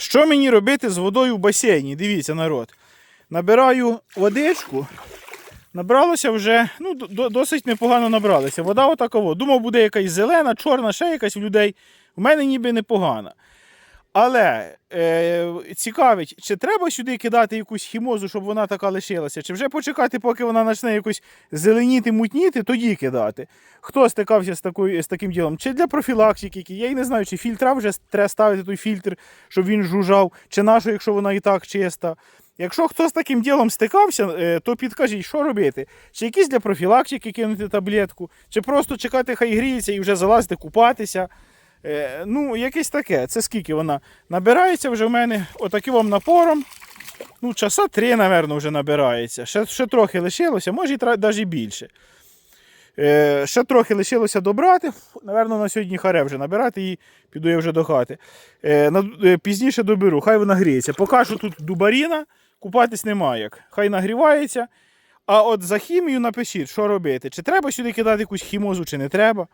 Що мені робити з водою в басейні? Дивіться, народ. Набираю водичку. Набралося вже, ну, досить непогано набралося. Вода отакова. Думав, буде якась зелена, чорна, ще якась у людей. У мене ніби непогана. Але е, цікавить, чи треба сюди кидати якусь хімозу, щоб вона така лишилася, чи вже почекати, поки вона почне якось зеленіти, мутніти, тоді кидати. Хто стикався з, такою, з таким ділом? Чи для профілактики? Я й не знаю, чи фільтра вже треба ставити той фільтр, щоб він жужжав, чи нашу, якщо вона і так чиста. Якщо хто з таким ділом стикався, е, то підкажіть, що робити? Чи якісь для профілактики кинути таблетку, чи просто чекати, хай гріється і вже залазити купатися. Е, ну, якесь таке. Це скільки вона набирається вже в мене отаким напором. Ну, часа три, напевно, вже набирається. Ще, ще трохи лишилося, може і навіть більше. Е, ще трохи лишилося добрати. Наверно, на сьогодні харе вже набирати і піду я вже до хати. Е, пізніше доберу, хай вона гріється. Поки що тут дубаріна, купатись немає як. Хай нагрівається. А от за хімію напишіть, що робити. Чи треба сюди кидати якусь хімозу, чи не треба.